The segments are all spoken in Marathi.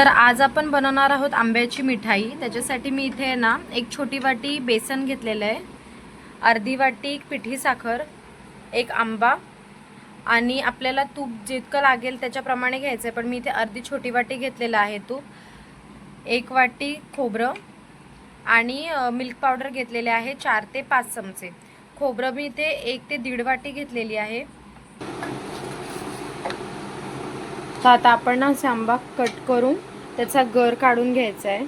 तर आज आपण बनवणार आहोत आंब्याची मिठाई. त्याच्यासाठी मी इथे आहे ना एक छोटी वाटी बेसन घेतलेलं आहे. अर्धी वाटी पिठी साखर एक आंबा आणि आपल्याला तूप जितकं लागेल त्याच्याप्रमाणे घ्यायचं आहे. पण मी इथे अर्धी छोटी वाटी घेतलेलं आहे तूप एक वाटी खोबरं आणि मिल्क पावडर घेतलेले आहे चार ते पाच चमचे. खोबरं मी इथे एक ते दीड वाटी घेतलेली आहे. तर आता आपण ना असे आंबा कट करून त्याचा गर काढून घ्यायचा आहे.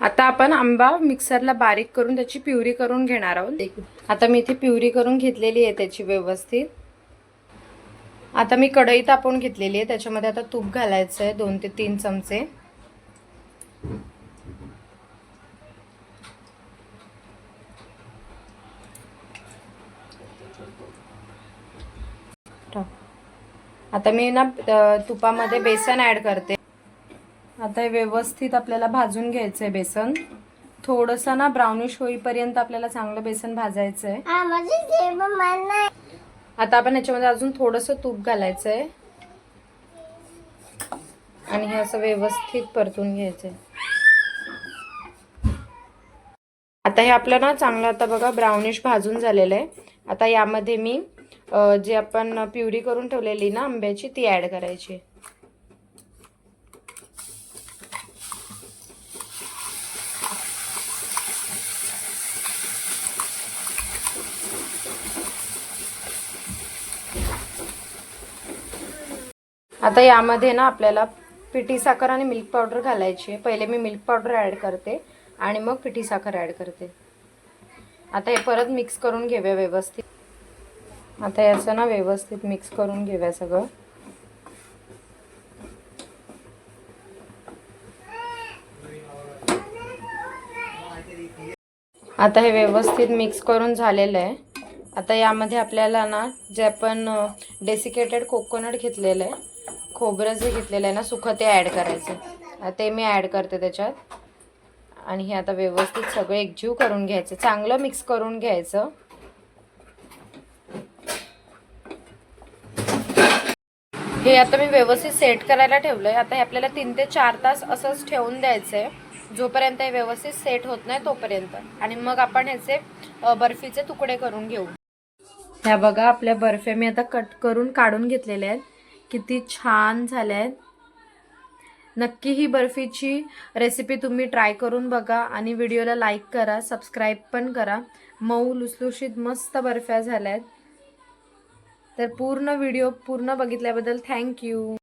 आता आपण आंबा मिक्सरला बारीक करून त्याची प्युरी करून घेणार आहोत. आता मी इथे प्युरी करून घेतलेली आहे त्याची व्यवस्थित. आता मी कढई तापवून घेतलेली आहे. त्याच्यामध्ये आता तूप घालायचं आहे दोन ते तीन चमचे. आता मी ना तुपामध्ये बेसन ऍड करते. आता हे व्यवस्थित आपल्याला भाजून घ्यायचं आहे बेसन. थोडंसं ना ब्राउनिश होईपर्यंत आपल्याला चांगलं बेसन भाजायचं आहे आता आपण ह्याच्यामध्ये अजून थोडंसं तूप घालायचं आहे आणि हे असं व्यवस्थित परतून घ्यायचं आता हे आपलं ना चांगलं आता बघा ब्राउनिश भाजून झालेलं आहे आता यामध्ये मी जे आपण प्युरी करून ठेवलेली ना आंब्याची ती ॲड करायची. आता यामध्ये ना आपल्याला पिठी साखर आणि मिल्क पावडर घालायची आहे. पहिले मी मिल्क पावडर ॲड करते आणि मग पिठी साखर ॲड करते. आता हे परत मिक्स करून घेऊया व्यवस्थित. आता याचं ना व्यवस्थित मिक्स करून घेऊया सगळं. आता हे व्यवस्थित मिक्स करून झालेलं आहे. आता यामध्ये आपल्याला ना जे आपण डेसिकेटेड कोकोनट घेतलेलं आहे खोबरं जे घेतलेलं आहे ना सुखं ते ॲड करायचं. ते मी ॲड करते त्याच्यात. आणि हे आता व्यवस्थित सगळं एकजीव करून घ्यायचं. चांगलं मिक्स करून घ्यायचं. हे आता मी व्यवस्थित सेट करायला ठेवलंय. आता हे आपल्याला तीन ते चार तास असंच ठेवून द्यायचंय. जोपर्यंत हे व्यवस्थित सेट होत नाही तोपर्यंत. आणि मग आपण ह्याचे बर्फीचे तुकडे करून घेऊ. ह्या बघा आपल्या बर्फ्या मी आता कट करून काढून घेतलेल्या आहेत. किती छान झाल्या आहेत नक्की ही बर्फीची रेसिपी तुम्ही ट्राय करून बघा आणि व्हिडिओला लाईक करा सबस्क्राईब पण करा. मऊ लुसलुशीत मस्त बर्फ्या झाल्या आहेत तर पूर्ण व्हिडिओ पूर्ण बघितल्याबद्दल थँक्यू